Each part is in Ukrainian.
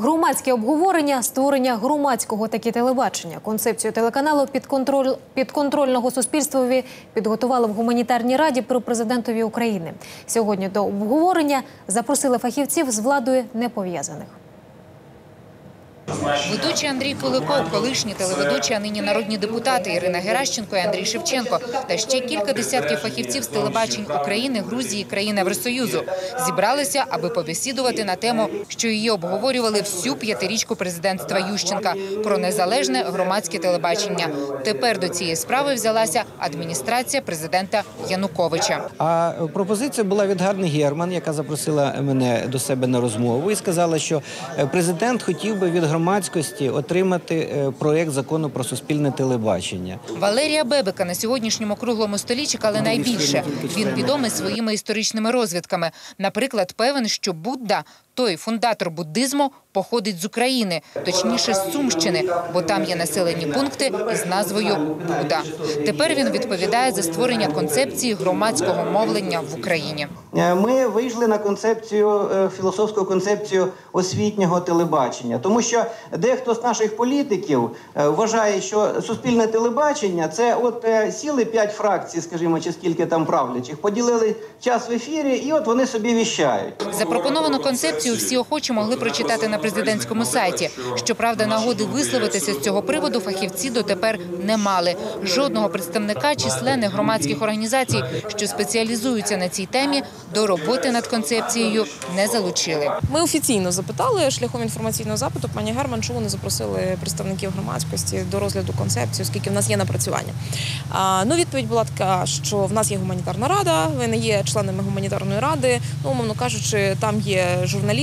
Громадське обговорення, створення громадського такі телебачення. Концепцію телеканалу підконтроль... підконтрольного суспільствові підготували в гуманітарній раді при президентові України. Сьогодні до обговорення запросили фахівців з владою непов'язаних. Ведучий Андрій Куликов, колишні телеведучі, а нині народні депутати Ірина Геращенко і Андрій Шевченко та ще кілька десятків фахівців з телебачень України, Грузії, країн Євросоюзу зібралися, аби побесідувати на тему, що її обговорювали всю п'ятирічку президентства Ющенка про незалежне громадське телебачення. Тепер до цієї справи взялася адміністрація президента Януковича. А пропозиція була від Гарни Герман, яка запросила мене до себе на розмову і сказала, що е, президент хотів би від громадськості отримати е, проєкт закону про суспільне телебачення. Валерія Бебека на сьогоднішньому круглому столі чекали найбільше. Він відомий своїми історичними розвідками. Наприклад, певен, що Будда, той фундатор буддизму, походить з України, точніше з Сумщини, бо там є населені пункти із назвою Буда. Тепер він відповідає за створення концепції громадського мовлення в Україні. Е, Ми вийшли на концепцію е, філософську концепцію освітнього телебачення, тому що дехто з наших політиків е, вважає, що суспільне телебачення це от сіли п'ять фракцій, скажімо, чи скільки там правлячих, поділили час в ефірі, і от вони собі віщають. Запропоновану концепцію всі охочі могли прочитати на президентському сайті. Щоправда, нагоди висловитися з цього приводу фахівці дотепер не мали. Жодного представника численних громадських організацій, що спеціалізуються на цій темі, до роботи над концепцією не залучили. Ми офіційно запитали шляхом інформаційного запиту пані Герман, чому не запросили представників громадськості до розгляду концепції, оскільки в нас є напрацювання. А, ну, відповідь була така, що в нас є гуманітарна рада, ви не є членами гуманітарної ради. Ну, умовно кажучи, там є журналісти.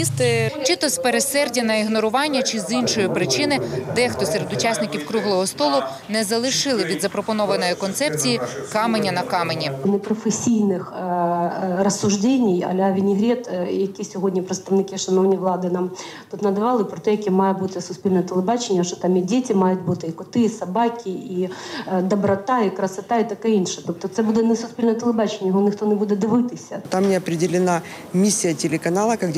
Чи то з пересердя на ігнорування, чи з іншої причини, дехто серед учасників круглого столу не залишили від запропонованої концепції каменя на камені. непрофесійних е, е, розсуждень а-ля Вінігрет, е, які сьогодні представники шановні влади нам тут надавали про те, яке має бути суспільне телебачення, що там і діти мають бути, і коти, і собаки, і доброта, і красота, і таке інше. Тобто це буде не суспільне телебачення, його ніхто не буде дивитися. Там не определена миссия телеканала как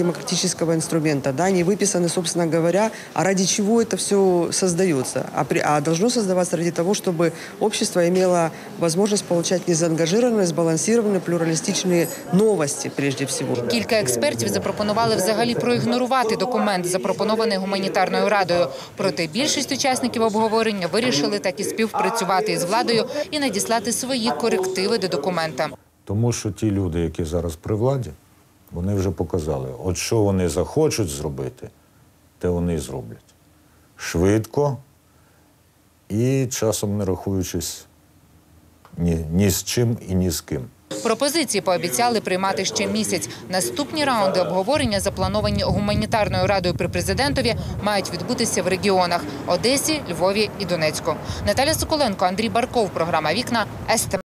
демократического инструмента, да, не выписаны, собственно говоря, а ради чего это все создается. А, при- а должно создаваться ради того, чтобы общество имело возможность получать незаангажированные, сбалансированные, плюралистичные новости прежде всего. Кілька експертів запропонували взагалі проігнорувати документ, запропонований гуманітарною радою. Проте більшість учасників обговорення вирішили так і співпрацювати із владою і надіслати свої корективи до документа. Тому що ті люди, які зараз при владі, вони вже показали, от що вони захочуть зробити, те вони і зроблять. Швидко і часом не рахуючись ні, ні з чим і ні з ким. Пропозиції пообіцяли приймати ще місяць. Наступні раунди обговорення, заплановані гуманітарною радою при президентові, мають відбутися в регіонах Одесі, Львові і Донецьку. Наталя Соколенко, Андрій Барков. Програма Вікна СТБ.